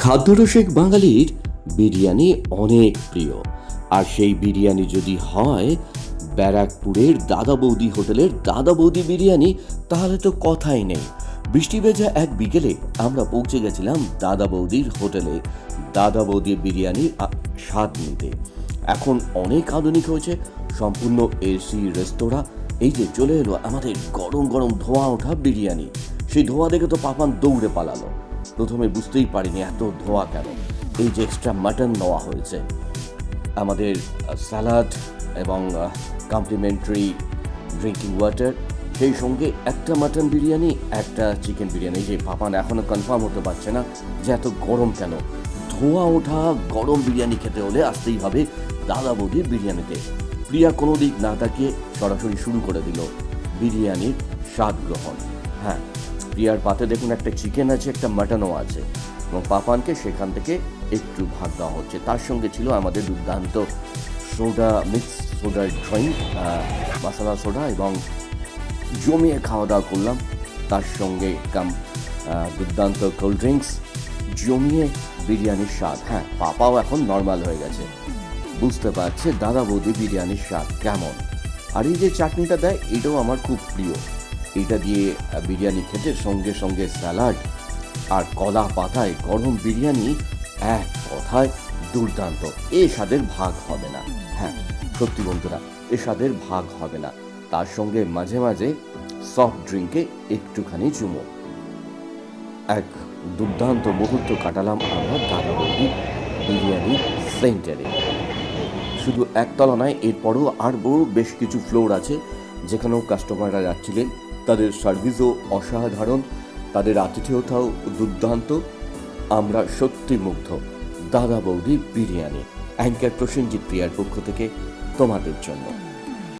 খাদ্যরসিক বাঙালির বিরিয়ানি অনেক প্রিয়। আর সেই বিরিয়ানি যদি হয়, ব্যারাকপুরের দাদা বৌদি হোটেলের দাদা বৌদি বিরিয়ানি, তাহলে তো কথাই নেই। বৃষ্টি ভেজা এক বিকেলে আমরা পৌঁছে গেছিলাম দাদা বৌদির হোটেলে। দাদা বৌদির বিরিয়ানি আ- স্বাদ নিতে। এখন অনেক আধুনিক হয়েছে, সম্পূর্ণ এসি রেস্তোরাঁ। এই যে চলে এলো আমাদের গরম গরম ধোঁয়া ওঠা বিরিয়ানি। সেই ধোঁয়া দেখে তো পাপান দৌড়ে পালালো। প্রথমে বুঝতেই পারিনি এত ধোঁয়া কেন। এই যে এক্সট্রা মাটন নেওয়া হয়েছে। আমাদের স্যালাড এবং কমপ্লিমেন্টারি ড্রিঙ্কিং ওয়াটার সেই সঙ্গে একটা মাটন বিরিয়ানি, একটা চিকেন বিরিয়ানি। যে পাপান এখনও কনফার্ম হতে পারছে না যে এত গরম কেন। ধোঁয়া ওঠা, গরম বিরিয়ানি খেতে হলে আসতেই হবে দাদা বৌদির বিরিয়ানিতে। প্রিয়া কোনো দিক না তাকিয়ে সরাসরি শুরু করে দিল, বিরিয়ানির স্বাদ গ্রহণ। হ্যাঁ প্রিয়ার পাতে দেখুন একটা চিকেন আছে, একটা মাটনও আছে। এবং পাপানকে সেখান থেকে একটু ভাগ দেওয়া হচ্ছে। তার সঙ্গে ছিল আমাদের দুর্দান্ত সোডা মিক্স সোডার ড্রিঙ্ক মশলা সোডা এবং জমিয়ে খাওয়া দাওয়া করলাম। তার সঙ্গে কাম দুর্দান্ত কোল্ড ড্রিঙ্কস জমিয়ে বিরিয়ানির স্বাদ। হ্যাঁ পাপাও এখন নর্মাল হয়ে গেছে। বুঝতে পারছে দাদা বৌদি বিরিয়ানির স্বাদ কেমন। আর এই যে চাটনিটা দেয়, এটাও আমার খুব প্রিয়। এটা দিয়ে বিরিয়ানি খেতে সঙ্গে সঙ্গে স্যালাড আর কলা পাতায় গরম বিরিয়ানি এক কথায় দুর্দান্ত। এ স্বাদের ভাগ হবে না। হ্যাঁ সত্যি বন্ধুরা এ স্বাদের ভাগ হবে না। তার সঙ্গে মাঝে মাঝে সফট ড্রিঙ্কে একটুখানি চুমো। এক দুর্দান্ত মুহূর্ত কাটালাম আমরা দাদা বৌদি বিরিয়ানি সেন্টারে। শুধু একতলা নয়, এরপরও আরও বেশ কিছু ফ্লোর আছে যেখানেও কাস্টমাররা যাচ্ছিলেন। তাদের সার্ভিসও অসাধারণ, তাদের আতিথেয়তাও দুর্দান্ত। আমরা সত্যি মুগ্ধ। দাদা বৌদি বিরিয়ানি। অ্যাঙ্কার প্রসেনজিৎ প্রিয়ার পক্ষ থেকে তোমাদের জন্য।